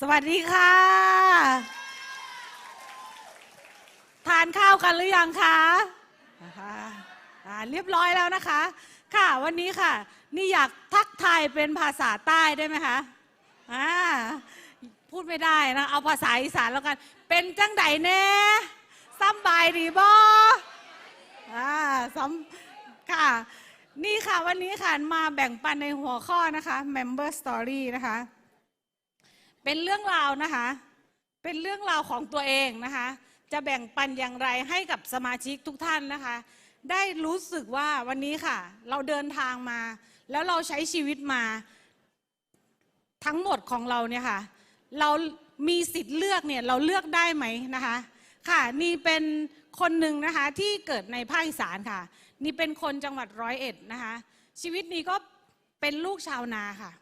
สวัสดีค่ะ ทานข้าวกันหรือยังคะนะคะเรียบร้อยแล้วนะคะ ค่ะวันนี้ค่ะ นี่อยากทักทายเป็นภาษาใต้ได้ไหมคะอ่าพูดไม่ได้นะ เอาภาษาอีสานแล้วกัน เป็นจังไดแน่ซ้ำบายดีบออ่าซ้ำค่ะ นี่ค่ะวันนี้ค่ะมาแบ่งปันในหัวข้อนะคะ member story นะคะ เป็นเรื่องราวนะคะ เป็นเรื่องราวของตัวเองนะคะ จะแบ่งปันอย่างไรให้กับสมาชิกทุกท่านนะคะ ได้รู้สึกว่าวันนี้ค่ะ เราเดินทางมา แล้วเราใช้ชีวิตมา ทั้งหมดของเราเนี่ยค่ะ เรามีสิทธิ์เลือกเนี่ยเราเลือกได้ไหมนะคะ ค่ะนี่เป็นคนหนึ่งนะคะที่เกิดในภาคอีสานค่ะ นี่เป็นคนจังหวัดร้อยเอ็ดนะคะ ชีวิตนี้ก็เป็นลูกชาวนาค่ะ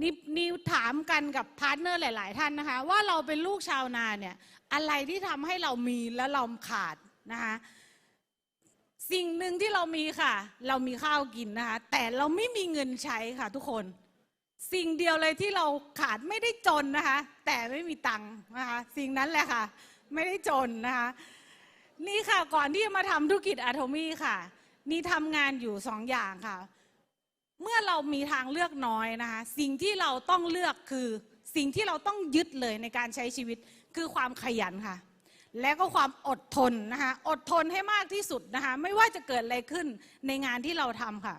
นี่นี่ถามกันกับพาร์ทเนอร์หลาย ๆ ท่านนะคะ ว่าเราเป็นลูกชาวนาเนี่ยอะไรที่ทำให้เรามีและเราขาดนะคะสิ่งหนึ่งที่เรามีค่ะ เรามีข้าวกินนะคะแต่เราไม่มีเงินใช้ค่ะทุกคน สิ่งเดียวเลยที่เราขาดไม่ได้จนนะคะ แต่ไม่มีตังค์นะคะสิ่งนั้นแหละค่ะ ไม่ได้จนนะคะนี่ค่ะก่อนที่จะมาทำธุรกิจอะโทมี่ค่ะ นี่ทำงานอยู่สองอย่างค่ะ เมื่อเรามีทางเลือกน้อยนะคะ สิ่งที่เราต้องเลือกคือสิ่งที่เราต้องยึดเลยในการใช้ชีวิตคือความขยันค่ะ และก็ความอดทนนะคะ อดทนให้มากที่สุดนะคะ ไม่ว่าจะเกิดอะไรขึ้นในงานที่เราทำค่ะ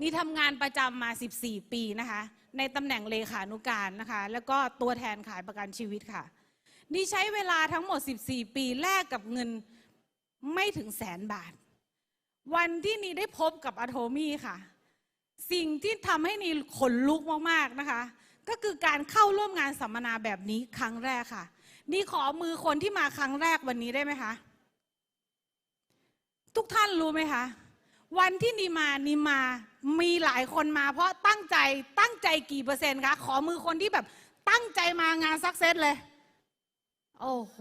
นี่ทำงานประจำมา 14 ปีนะคะ ในตำแหน่งเลขานุการนะคะ แล้วก็ตัวแทนขายประกันชีวิตค่ะ นี่ใช้เวลาทั้งหมด 14 ปีแลกกับเงินไม่ถึงแสนบาท วันที่นี่ได้พบกับอะโทมี่ค่ะ สิ่งที่ทำให้นีขนลุกมากๆนะคะ ก็คือการเข้าร่วมงานสัมมนาแบบนี้ครั้งแรกค่ะนี่ขอมือคนที่มาครั้งแรกวันนี้ได้ไหมคะ ทุกท่านรู้ไหมคะ วันที่นีมานีมามีหลายคนมา เพราะตั้งใจตั้งใจกี่เปอร์เซ็นต์คะขอมือคนที่แบบตั้งใจมางานซักเซสเลย โอ้โห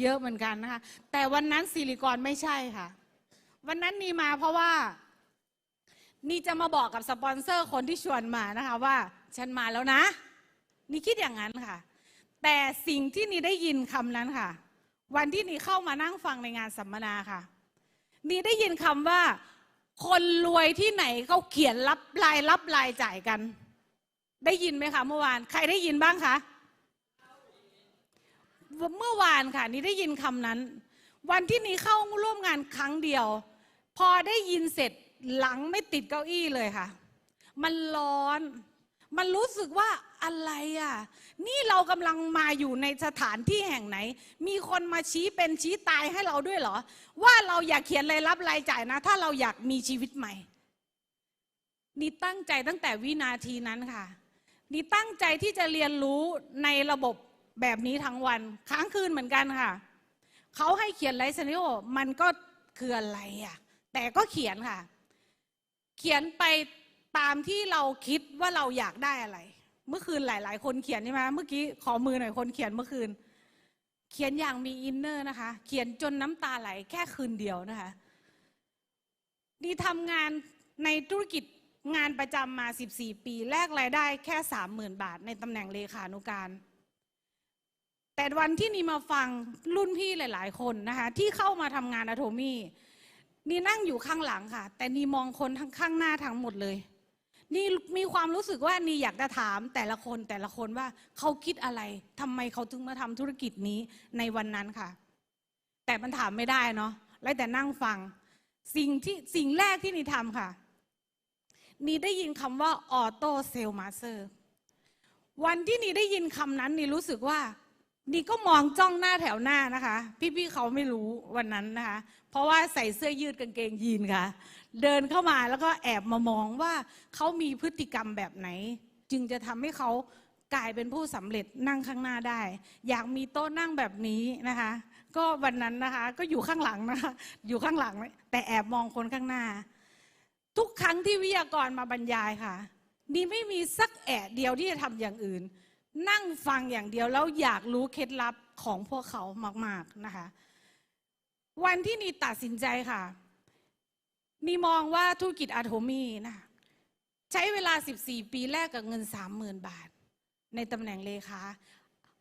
เยอะเหมือนกันนะคะ แต่วันนั้นซิลิกรไม่ใช่ค่ะ วันนั้นนีมาเพราะว่า นี่จะมาบอกกับสปอนเซอร์คนที่ชวนมานะคะว่า ฉันมาแล้วนะ นี่คิดอย่างนั้นค่ะ แต่สิ่งที่นี่ได้ยินคำนั้นค่ะ วันที่นี่เข้ามานั่งฟังในงานสัมมนาค่ะ นี่ได้ยินคำว่า คนรวยที่ไหนเขาเขียนรับรายรับรายจ่ายกัน ได้ยินไหมคะเมื่อวาน ใครได้ยินบ้างคะเมื่อวานค่ะ นี่ได้ยินคำนั้น วันที่นี่เข้าร่วมงานครั้งเดียว พอได้ยินเสร็จ หลังไม่ติดเก้าอี้เลยค่ะ มันร้อน มันรู้สึกว่าอะไรอะ นี่เรากำลังมาอยู่ในสถานที่แห่งไหน มีคนมาชี้เป็นชี้ตายให้เราด้วยเหรอ ว่าเราอยากเขียนรายรับรายจ่ายนะ ถ้าเราอยากมีชีวิตใหม่ นี่ตั้งใจตั้งแต่วินาทีนั้นค่ะ นี่ตั้งใจที่จะเรียนรู้ในระบบแบบนี้ทั้งวันค้างคืนเหมือนกันค่ะ เขาให้เขียนไลซ์เนโอมันก็คืออะไรอะ แต่ก็เขียนค่ะ เขียนไปตามที่เราคิดว่าเราอยากได้อะไร เมื่อคืนหลาย ๆ คนเขียนใช่ไหมเมื่อกี้ขอมือหน่อยคนเขียนเมื่อคืน เขียนอย่างมีอินเนอร์นะคะ เขียนจนน้ำตาไหลแค่คืนเดียวนะคะนี่ทำงานในธุรกิจงานประจำมา 14 ปีแลกรายได้แค่ 30,000 บาท ในตำแหน่งเลขานุการ แต่วันที่นี่มาฟังรุ่นพี่หลาย ๆ คนนะคะที่เข้ามาทำงานอะโทมี่ นี่นั่งอยู่ข้างหลังค่ะ แต่นี่มองคนทั้งข้างหน้าทั้งหมดเลย นี่มีความรู้สึกว่านี่อยากจะถามแต่ละคนแต่ละคนว่าเขาคิดอะไรทำไมเขาถึงมาทำธุรกิจนี้ในวันนั้นค่ะ แต่มันถามไม่ได้เนาะแล้วแต่นั่งฟัง สิ่งที่สิ่งแรกที่นี่ทำค่ะนี่ได้ยินคำว่าออโต้เซลมาเซอร์วันที่นี่ได้ยินคำนั้นนี่รู้สึกว่า นี่ก็มองจ้องหน้าแถวหน้านะคะ พี่ๆเขาไม่รู้วันนั้นนะคะ เพราะว่าใส่เสื้อยืดกางเกงยีนค่ะ เดินเข้ามาแล้วก็แอบมามองว่าเขามีพฤติกรรมแบบไหน จึงจะทำให้เขากลายเป็นผู้สำเร็จนั่งข้างหน้าได้ อยากมีโต๊ะนั่งแบบนี้นะคะ ก็วันนั้นนะคะก็อยู่ข้างหลังนะคะ อยู่ข้างหลัง แต่แอบมองคนข้างหน้า ทุกครั้งที่วิทยากรมาบรรยายค่ะ นี่ไม่มีสักแอะเดียวที่จะทำอย่างอื่น นั่งฟังอย่างเดียวแล้วอยากรู้เคล็ดลับของพวกเขามาก ๆนะคะ วันที่นีตัดสินใจค่ะ นีมองว่าธุรกิจอะโทมีนะคะใช้เวลา 14 ปีแรกกับเงิน 30,000 บาท ในตำแหน่งเลขา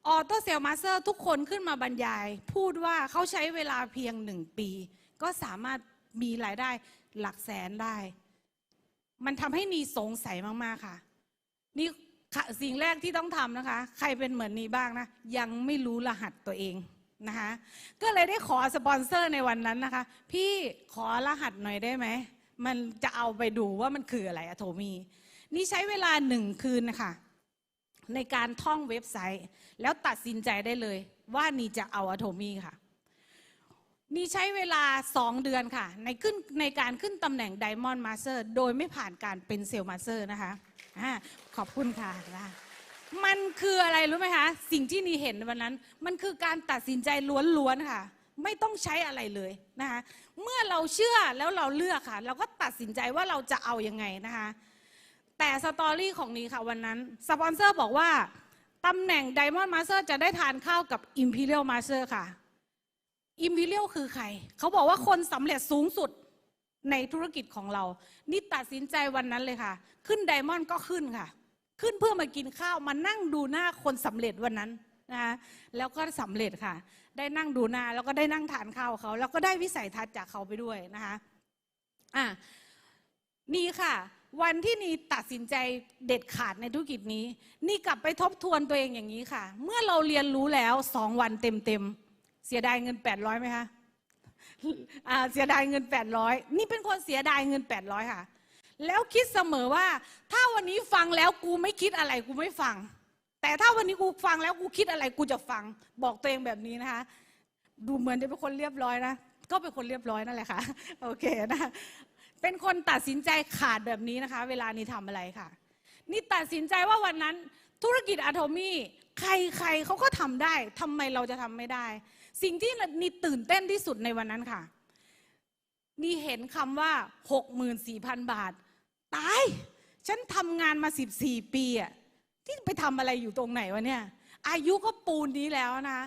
ออโต้เซลมาสเตอร์ทุกคนขึ้นมาบรรยาย พูดว่าเขาใช้เวลาเพียงหนึ่งปี ก็สามารถมีรายได้หลักแสนได้ มันทำให้นีสงสัยมาก ๆ ค่ะ นี่ สิ่งแรกที่ต้องทำนะคะ ใครเป็นเหมือนนีบ้างนะ ยังไม่รู้รหัสตัวเองนะคะ ก็เลยได้ขอสปอนเซอร์ในวันนั้นนะคะ พี่ขอรหัสหน่อยได้ไหม มันจะเอาไปดูว่ามันคืออะไรอะโทมี นี่ใช้เวลาหนึ่งคืนนะคะ ในการท่องเว็บไซต์ แล้วตัดสินใจได้เลย ว่านี่จะเอาอะโทมีค่ะ นี่ใช้เวลา2เดือนค่ะ ในขึ้นในการขึ้นตำแหน่ง Diamond Master โดยไม่ผ่านการเป็นเซลล์มาสเตอร์นะคะ อะขอบคุณค่ะนะมันคืออะไรรู้ไหมคะ สิ่งที่นีเห็นวันนั้น มันคือการตัดสินใจล้วนๆค่ะ ไม่ต้องใช้อะไรเลยนะคะเมื่อเราเชื่อแล้วเราเลือกค่ะ เราก็ตัดสินใจว่าเราจะเอายังไงนะคะ แต่สตอรี่ของนี้ค่ะวันนั้นสปอนเซอร์บอกว่าตำแหน่ง Diamond Master จะได้ทานข้าวกับ Imperial Master ค่ะ Imperial คือใคร เขาบอกว่าคนสำเร็จสูงสุด ในธุรกิจของเรา นี่ตัดสินใจวันนั้นเลยค่ะ ขึ้นไดมอนด์ก็ขึ้นค่ะ ขึ้นเพื่อมากินข้าวมานั่งดูหน้าคนสำเร็จวันนั้นนะคะแล้วก็สำเร็จค่ะ ได้นั่งดูหน้าแล้วก็ได้นั่งทานข้าวเขา แล้วก็ได้วิสัยทัศน์จากเขาไปด้วยนะคะอะนี่ค่ะ วันที่นีตัดสินใจเด็ดขาดในธุรกิจนี้ นี่กลับไปทบทวนตัวเองอย่างนี้ค่ะ เมื่อเราเรียนรู้แล้วสองวันเต็มๆเสียดายเงิน 800ไหมคะ เสียดายเงิน 800 นี่เป็นคนเสียดายเงิน 800 ค่ะ แล้วคิดเสมอว่า ถ้าวันนี้ฟังแล้วกูไม่คิดอะไรกูไม่ฟัง แต่ถ้าวันนี้กูฟังแล้วกูคิดอะไรกูจะฟัง บอกตัวเองแบบนี้นะคะ ดูเหมือนจะเป็นคนเรียบร้อยนะ ก็เป็นคนเรียบร้อยนั่นแหละค่ะ โอเคนะ เป็นคนตัดสินใจขาดแบบนี้นะคะ เวลานี้ทำอะไรค่ะ นี่ตัดสินใจว่าวันนั้น ธุรกิจอะโทมี่ใครๆเขาก็ทำได้ทำไมเราจะทำไม่ได้ สิ่งที่นี่ตื่นเต้นที่สุดในวันนั้นค่ะ นี่เห็นคำว่า 64,000 บาท ตาย ฉันทำงานมา 14 ปีอะที่ไปทำอะไรอยู่ตรงไหนวะเนี่ย อายุก็ปูนนี้แล้วนะคะ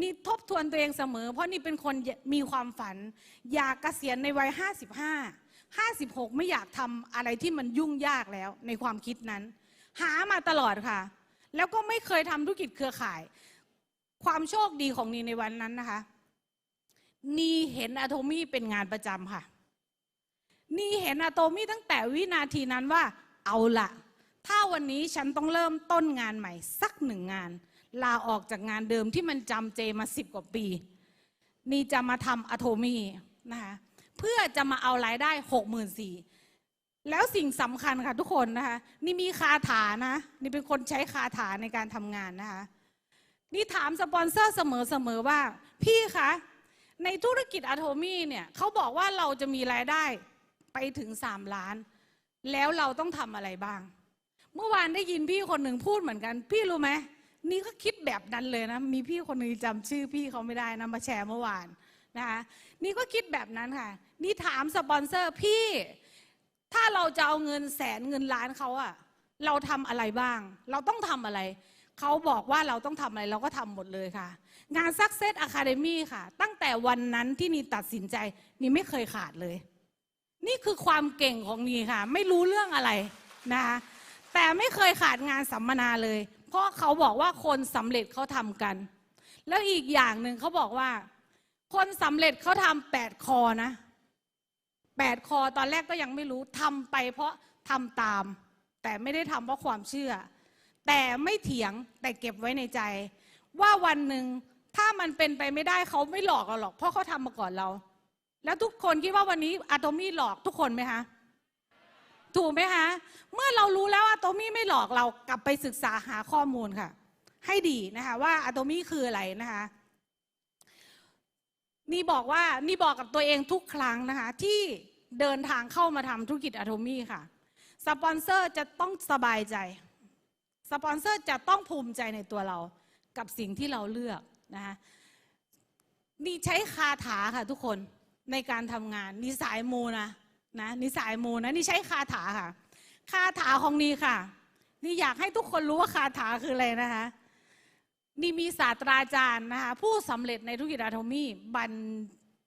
นี่ทบทวนตัวเองเสมอ เพราะนี่เป็นคนมีความฝัน อยากเกษียณในวัย 55 56 ไม่อยากทำอะไรที่มันยุ่งยากแล้วในความคิดนั้น หามาตลอดค่ะ แล้วก็ไม่เคยทำธุรกิจเครือข่าย ความโชคดีของนีในวันนั้นนะคะ นีเห็นอะโทมี่เป็นงานประจำค่ะ นีเห็นอะโตมี่ตั้งแต่วินาทีนั้นว่า เอาละถ้าวันนี้ฉันต้องเริ่มต้นงานใหม่ สักหนึ่งงาน ลาออกจากงานเดิมที่มันจำเจมาสิบกว่าปี นีจะมาทำอะโทมี่นะคะเพื่อจะมาเอารายได้หกหมื่นสี่ แล้วสิ่งสำคัญค่ะทุกคนนะคะ นี่มีคาถานะ นี่เป็นคนใช้คาถาในการทำงานนะคะ นี่ถามสปอนเซอร์เสมอๆว่า พี่คะในธุรกิจอะโทมี่เนี่ยเขาบอกว่าเราจะมีรายได้ไปถึง3ล้าน แล้วเราต้องทำอะไรบ้าง เมื่อวานได้ยินพี่คนหนึ่งพูดเหมือนกัน พี่รู้ไหมนี่ก็คิดแบบนั้นเลยนะ มีพี่คนหนึ่งจำชื่อพี่เขาไม่ได้นะมาแชร์เมื่อวานนะคะนี่ก็คิดแบบนั้นค่ะ นี่ถามสปอนเซอร์พี่ ถ้าเราจะเอาเงินแสนเงินล้านเขาอะเราทำอะไรบ้าง เราต้องทำอะไร เขาบอกว่าเราต้องทำอะไรเราก็ทำหมดเลยค่ะ งาน Success Academy ค่ะ ตั้งแต่วันนั้นที่นีตัดสินใจ นีไม่เคยขาดเลย นี่คือความเก่งของนีค่ะ ไม่รู้เรื่องอะไรนะคะแต่ไม่เคยขาดงานสัมมนาเลย เพราะเขาบอกว่าคนสำเร็จเขาทำกัน แล้วอีกอย่างหนึ่งเขาบอกว่า คนสำเร็จเขาทำแปดคอนะ แปดคอตอนแรกก็ยังไม่รู้ทำไปเพราะทำตาม แต่ไม่ได้ทำเพราะความเชื่อ แต่ไม่เถียงแต่เก็บไว้ในใจ ว่าวันหนึ่งถ้ามันเป็นไปไม่ได้เขาไม่หลอกเราหรอก เพราะเขาทำมาก่อนเรา แล้วทุกคนคิดว่าวันนี้อะโตมี่หลอกทุกคนไหมคะถูกไหมคะเมื่อเรารู้แล้วอะโตมี่ไม่หลอกเรากลับไปศึกษาหาข้อมูลค่ะ ให้ดีนะคะ ว่าอะโตมี่คืออะไรนะคะ นี่บอกว่านี่บอกกับตัวเองทุกครั้งนะคะ ที่เดินทางเข้ามาทำธุรกิจอะโตมี่ค่ะ สปอนเซอร์จะต้องสบายใจ สปอนเซอร์จะต้องภูมิใจในตัวเรา กับสิ่งที่เราเลือกนะคะนี่ใช้คาถาค่ะทุกคนในการทำงานนี่สายมูนะนะนี่สายมูนะนี่ใช้คาถาค่ะ คาถาของนี่ค่ะ นี่อยากให้ทุกคนรู้ว่าคาถาคืออะไรนะคะ นี่มีศาสตราจารย์นะคะผู้สำเร็จในธุรกิจอะโทมี่บัน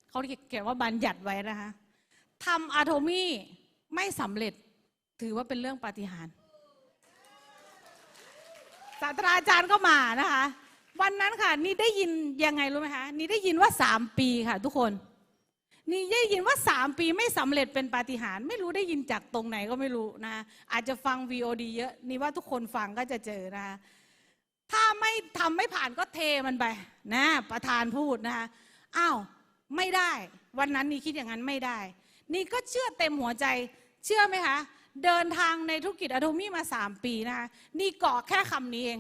เขาเขียนว่าบันหยัดไว้นะคะทำอะโทมี่ไม่สำเร็จถือว่าเป็นเรื่องปาฏิหาริย์ศาสตราจารย์ก็มานะคะ วันนั้นค่ะ นี่ได้ยินยังไงรู้ไหมคะนี่ได้ยินว่าสามปีค่ะทุกคน นี่ได้ยินว่าสามปีไม่สำเร็จเป็นปาฏิหาริย์ไม่รู้ได้ยินจากตรงไหนก็ไม่รู้นะะอาจจะฟัง VOD เยอะ นี่ว่าทุกคนฟังก็จะเจอนะคะ ถ้าไม่ทำไม่ผ่านก็เทมันไปนะ ประธานพูดนะคะอ้าวไม่ได้ วันนั้นนี่คิดอย่างนั้นไม่ได้ นี่ก็เชื่อเต็มหัวใจ เชื่อไหมคะเดินทางในธุรกิจอะโทมี่มาสามปีนะคะนี่เกาะแค่คำนี้เอง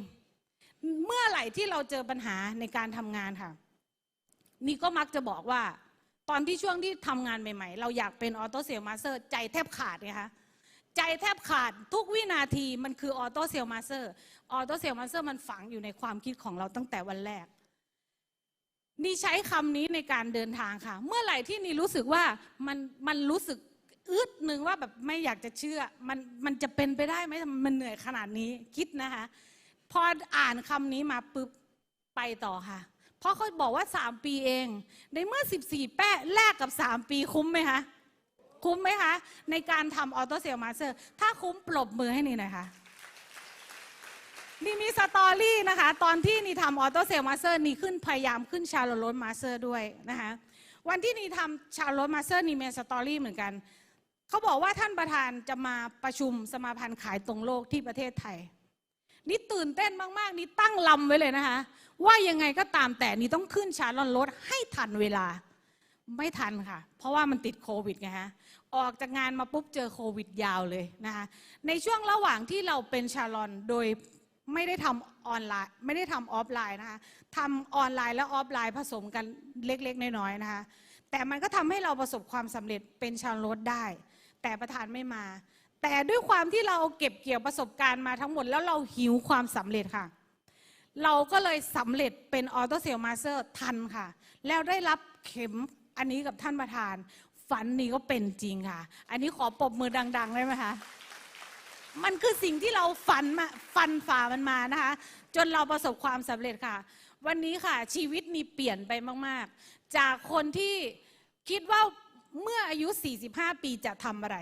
เมื่อไหร่ที่เราเจอปัญหาในการทำงานค่ะ นี่ก็มักจะบอกว่า ตอนที่ช่วงที่ทำงานใหม่ ๆ เราอยากเป็นออโตเซลมาสเตอร์ใจแทบขาดไงคะ ใจแทบขาดทุกวินาทีมันคือออโต้เซลมาเตอร์ออโต้เซลมาเตอร์มันฝังอยู่ในความคิดของเราตั้งแต่วันแรก นี่ใช้คำนี้ในการเดินทางค่ะ เมื่อไหร่ที่นี่รู้สึกว่ามันมันรู้สึกอึดหนึ่งว่าแบบไม่อยากจะเชื่อ มันมันจะเป็นไปได้ไหมมันเหนื่อยขนาดนี้คิดนะคะ พออ่านคำนี้มาปุ๊บไปต่อค่ะ เพราะเขาบอกว่า 3 ปีเอง ในเมื่อ 14 แป้แลกกับ 3 ปีคุ้มไหมคะ คุ้มไหมคะ ในการทำออโต้เซลมาสเตอร์ ถ้าคุ้มปรบมือให้นี่หน่อยค่ะนี่มีสตอรี่นะคะ ตอนที่นี่ทำออโต้เซลมาสเตอร์นี่ขึ้นพยายามขึ้นชาโลรถมาสเตอร์ด้วยนะคะวันที่นี่ทำชาโลรถมาสเตอร์นี่มีสตอรี่เหมือนกันเขาบอกว่าท่านประธานจะมาประชุมสมาพันธ์ขายตรงโลกที่ประเทศไทย นี่ตื่นเต้นมาก ๆ นี่ตั้งลำไว้เลยนะคะ ว่ายังไงก็ตามแต่นี่ต้องขึ้นชาร์ลอนรถให้ทันเวลา ไม่ทันค่ะ เพราะว่ามันติดโควิดไงฮะ ออกจากงานมาปุ๊บเจอโควิดยาวเลยนะคะ ในช่วงระหว่างที่เราเป็นชาลอนโดยไม่ได้ทำออนไลน์ ไม่ได้ทำออฟไลน์นะคะทำออนไลน์และออฟไลน์ผสมกันเล็ก ๆ น้อยๆนะคะ แต่มันก็ทำให้เราประสบความสำเร็จเป็นชาลรถได้ แต่ประธานไม่มา แต่ด้วยความที่เราเก็บเกี่ยวประสบการณ์มาทั้งหมด แล้วเราหิวความสำเร็จค่ะเราก็เลยสำเร็จเป็นออโตเซลมาสเตอร์ทันค่ะ แล้วได้รับเข็ม อันนี้กับท่านประธาน ฝันนี้ก็เป็นจริงค่ะ อันนี้ขอปรบมือดัง ๆ ได้ไหมคะ มันคือสิ่งที่เราฝันมาฟันฝ่ามันมานะคะ จนเราประสบความสำเร็จค่ะ วันนี้ค่ะ ชีวิตนี่เปลี่ยนไปมาก ๆ จากคนที่คิดว่าเมื่ออายุ 45 ปีจะทำอะไร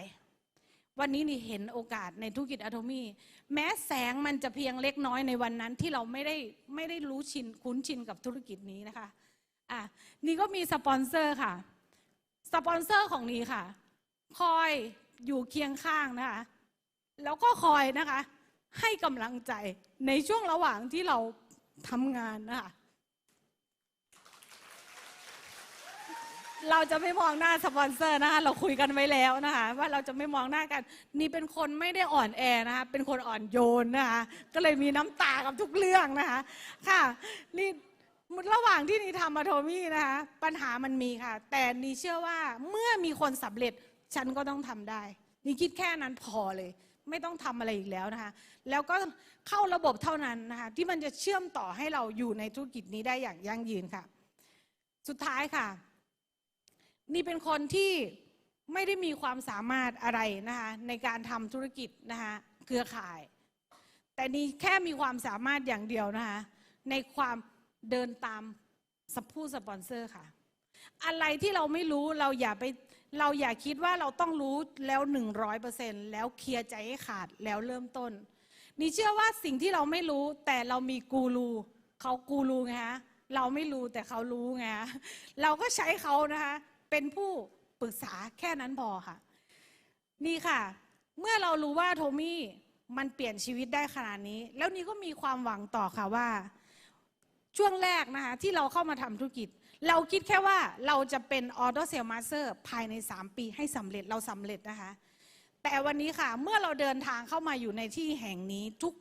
วันนี้นี่เห็นโอกาสในธุรกิจอะโทมี่แม้แสงมันจะเพียงเล็กน้อยในวันนั้นที่เราไม่ได้ไม่ได้รู้ชินคุ้นชินกับธุรกิจนี้นะคะ อะนี่ก็มีสปอนเซอร์ค่ะ สปอนเซอร์ของนี้ค่ะ คอยอยู่เคียงข้างนะคะ แล้วก็คอยนะคะ ให้กำลังใจในช่วงระหว่างที่เราทำงานนะคะ เราจะไม่มองหน้าสปอนเซอร์นะคะ เราคุยกันไว้แล้วนะคะ ว่าเราจะไม่มองหน้ากัน นี่เป็นคนไม่ได้อ่อนแอนะคะ เป็นคนอ่อนโยนนะคะ ก็เลยมีน้ำตากับทุกเรื่องนะคะ ค่ะ นี่ ระหว่างที่นีทำมาโทมี่นะคะปัญหามันมีค่ะ แต่นีเชื่อว่าเมื่อมีคนสำเร็จฉันก็ต้องทำได้นีคิดแค่นั้นพอเลย ไม่ต้องทำอะไรอีกแล้วนะคะ แล้วก็เข้าระบบเท่านั้นนะคะที่มันจะเชื่อมต่อให้เราอยู่ในธุรกิจนี้ได้อย่างยั่งยืนค่ะ สุดท้ายค่ะ นี่เป็นคนที่ไม่ได้มีความสามารถอะไรนะคะในการทำธุรกิจนะคะเครือข่าย แต่นี่แค่มีความสามารถอย่างเดียวนะคะในความ เดินตามสผู้สปอนเซอร์ค่ะ อะไรที่เราไม่รู้เราอย่าไปเราอย่าคิดว่าเราต้องรู้แล้วหนึ่งร้อยเปอร์เซ็นแล้วเคลียร์ใจให้ขาดแล้วเริ่มต้น นี่เชื่อว่าสิ่งที่เราไม่รู้แต่เรามีกูรูเขากูรูไงฮะเราไม่รู้แต่เขารู้ไงฮะเราก็ใช้เขานะคะเป็นผู้ปรึกษาแค่นั้นพอค่ะ นี่ค่ะ เมื่อเรารู้ว่าโทมี่มันเปลี่ยนชีวิตได้ขนาดนี้ แล้วนี่ก็มีความหวังต่อค่ะว่า ช่วงแรกนะคะที่เราเข้ามาทำธุรกิจ เราคิดแค่ว่าเราจะเป็นออโตเซลมาสเตอร์ภายใน 3 ปีให้สำเร็จเราสำเร็จนะคะ แต่วันนี้ค่ะเมื่อเราเดินทางเข้ามาอยู่ในที่แห่งนี้ทุก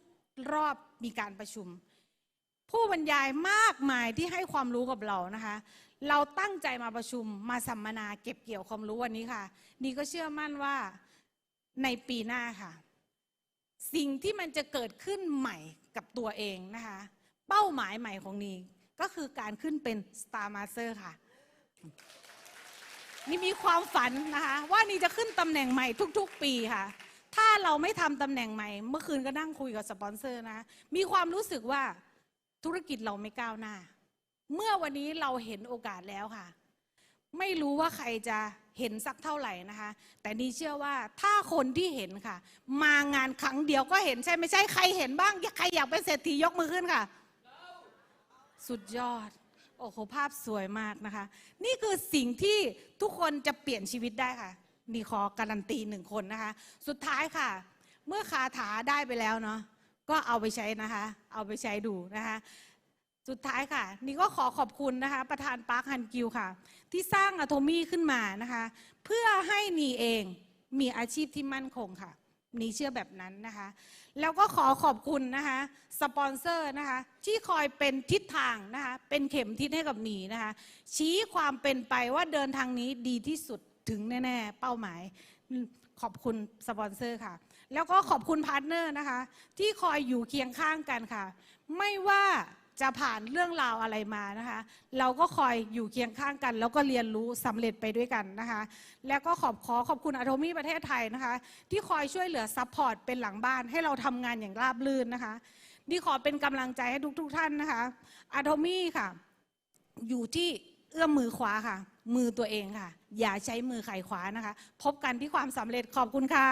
รอบมีการประชุม ผู้บรรยายมากมายที่ให้ความรู้กับเรานะคะ เราตั้งใจมาประชุมมาสัมมนาเก็บเกี่ยวความรู้วันนี้ค่ะ นี่ก็เชื่อมั่นว่าในปีหน้าค่ะ สิ่งที่มันจะเกิดขึ้นใหม่กับตัวเองนะคะ เป้าหมายใหม่ของนีก็คือการขึ้นเป็น Star Master ค่ะ นี่มีความฝันนะคะ ว่านี่จะขึ้นตำแหน่งใหม่ทุก ๆ ปีค่ะ ถ้าเราไม่ทำตำแหน่งใหม่ เมื่อคืนก็นั่งคุยกับสปอนเซอร์นะ มีความรู้สึกว่าธุรกิจเราไม่ก้าวหน้า เมื่อวันนี้เราเห็นโอกาสแล้วค่ะ ไม่รู้ว่าใครจะเห็นสักเท่าไหร่นะคะ แต่นี่เชื่อว่าถ้าคนที่เห็นค่ะ มางานครั้งเดียวก็เห็นใช่ไม่ใช่ใครเห็นบ้างใครอยากเป็นเศรษฐียกมือขึ้นค่ะ สุดยอด โอ้โห ภาพสวยมากนะคะ นี่คือสิ่งที่ทุกคนจะเปลี่ยนชีวิตได้ค่ะ นี่ขอการันตีหนึ่งคนนะคะ สุดท้ายค่ะ เมื่อคาถาได้ไปแล้วเนาะก็เอาไปใช้นะคะ เอาไปใช้ดูนะคะ สุดท้ายค่ะ นี่ก็ขอขอบคุณนะคะ ประธานปาร์คฮันกิวค่ะ ที่สร้างอะโทมี่ขึ้นมานะคะ เพื่อให้นีเองมีอาชีพที่มั่นคงค่ะ นีเชื่อแบบนั้นนะคะ แล้วก็ขอขอบคุณนะคะสปอนเซอร์นะคะที่คอยเป็นทิศทางนะคะเป็นเข็มทิศให้กับหนีนะคะ ชี้ความเป็นไปว่าเดินทางนี้ดีที่สุดถึงแน่ๆ เป้าหมาย ขอบคุณสปอนเซอร์ค่ะ แล้วก็ขอบคุณพาร์ทเนอร์นะคะ ที่คอยอยู่เคียงข้างกันค่ะ ไม่ว่า จะผ่านเรื่องราวอะไรมานะคะ เราก็คอยอยู่เคียงข้างกัน แล้วก็เรียนรู้สำเร็จไปด้วยกันนะคะ แล้วก็ขอบขอขอบคุณอะโทมี่ประเทศไทยนะคะ ที่คอยช่วยเหลือซัพพอร์ตเป็นหลังบ้านให้เราทำงานอย่างราบรื่นนะคะนี่ขอเป็นกำลังใจให้ทุกๆทท่านนะคะอะโทมี่ค่ะ อยู่ที่เอื้อมมือขวาค่ะ มือตัวเองค่ะ อย่าใช้มือไขว่ขวานะคะ พบกันที่ความสำเร็จขอบคุณค่ะ